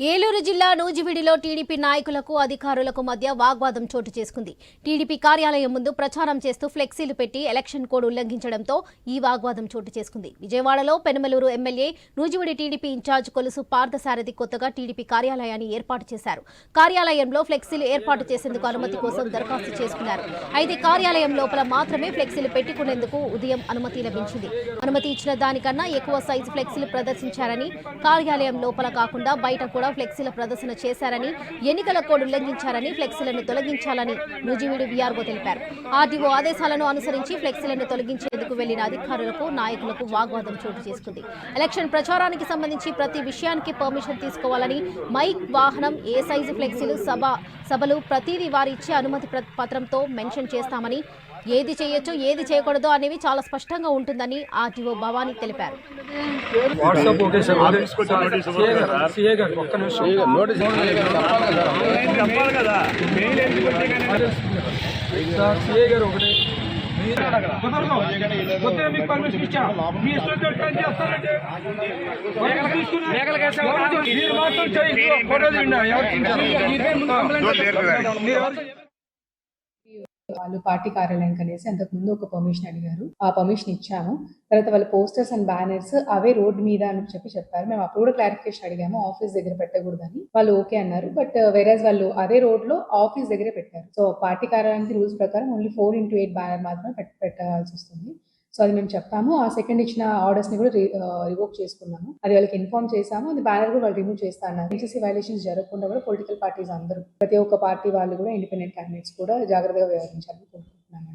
ఏలూరు జిల్లా నూజివీడిలో టీడీపీ నాయకులకు అధికారులకు మధ్య వాగ్వాదం చోటు చేసుకుంది. టీడీపీ కార్యాలయం ముందు ప్రచారం చేస్తూ ఫ్లెక్సీలు పెట్టి ఎలక్షన్ కోడ్ ఉల్లంఘించడంతో ఈ వాగ్వాదం చోటు చేసుకుంది. విజయవాడలో పెనమలూరు ఎమ్మెల్యే నూజివీడి టీడీపీ ఇన్ఛార్జ్ కొలుసు పార్థసారథి కొత్తగా టీడీపీ కార్యాలయాన్ని ఏర్పాటు చేశారు. కార్యాలయంలో ఫ్లెక్సీలు ఏర్పాటు చేసేందుకు అనుమతి కోసం దరఖాస్తు చేసుకున్నారు. అయితే కార్యాలయం లోపల మాత్రమే ఫ్లెక్సీలు పెట్టుకునేందుకు ఉదయం అనుమతి లభించింది. అనుమతి ఇచ్చిన దానికన్నా ఎక్కువ సైజు ఫ్లెక్సీలు ప్రదర్శించారని కార్యాలయం లోపల కాకుండా బయట కూడా ఫ్లెక్సీల ప్రదర్శన చేశారని ఎన్నికల కోడ్ ఉల్లంఘించారని ఫ్లెక్సీలను తొలగించాలని నూజివీడు బీఆర్ఓ తెలిపారు. ఆర్డీఓ ఆదేశాలను అనుసరించి ఫ్లెక్సీలను తొలగించేందుకు వెళ్ళిన అధికారులకు నాయకులకు వాగ్వాదం చోటు చేసుకుంది. ఎలక్షన్ ప్రచారానికి సంబంధించి ప్రతి విషయానికి పర్మిషన్ తీసుకోవాలని మైక్ వాహనం ఏ సైజు ఫ్లెక్సీలు సభ సభలు ప్రతిదీ వారిచ్చే అనుమతి పత్రంతో మెన్షన్ చేస్తామని ఏది చేయొచ్చో ఏది చేయకూడదో అనేవి చాలా స్పష్టంగా ఉంటుందని ఆర్టీఓ భవానీ తెలిపారు. మీరు మాత్రం వాళ్ళు పార్టీ కార్యాలయం కనేసి అంతకుముందు ఒక పర్మిషన్ అడిగారు. ఆ పర్మిషన్ ఇచ్చాము. తర్వాత వాళ్ళ పోస్టర్స్ అండ్ బ్యానర్స్ అవే రోడ్ మీద అని చెప్పి చెప్పారు. మేము అప్పుడు కూడా క్లారిఫికేషన్ అడిగాము ఆఫీస్ దగ్గర పెట్టకూడదని. వాళ్ళు ఓకే అన్నారు. బట్ వేరేజ్ uh, వాళ్ళు అదే రోడ్లో ఆఫీస్ దగ్గరే పెట్టారు. సో పార్టీ కార్యాలయానికి రూల్స్ ప్రకారం only four into eight banner మాత్రమే పెట్టాల్సి వస్తుంది. సో అది మేము చెప్పాము. ఆ సెకండ్ ఇచ్చిన ఆర్డర్స్ని కూడా రివోక్ చేసుకున్నాము. అది వాళ్ళకి ఇన్ఫార్మ్ చేసాము అది బ్యానర్ కూడా వాళ్ళు రిమూవ్ చేస్తా అన్నారు. ఎన్సీసీ వైలేషన్స్ జరగకుండా కూడా పొలిటికల్ పార్టీస్ అందరూ ప్రతి ఒక్క పార్టీ వాళ్ళు కూడా ఇండిపెండెంట్ క్యాండిడేట్స్ కూడా జాగ్రత్తగా వ్యవహరించాలి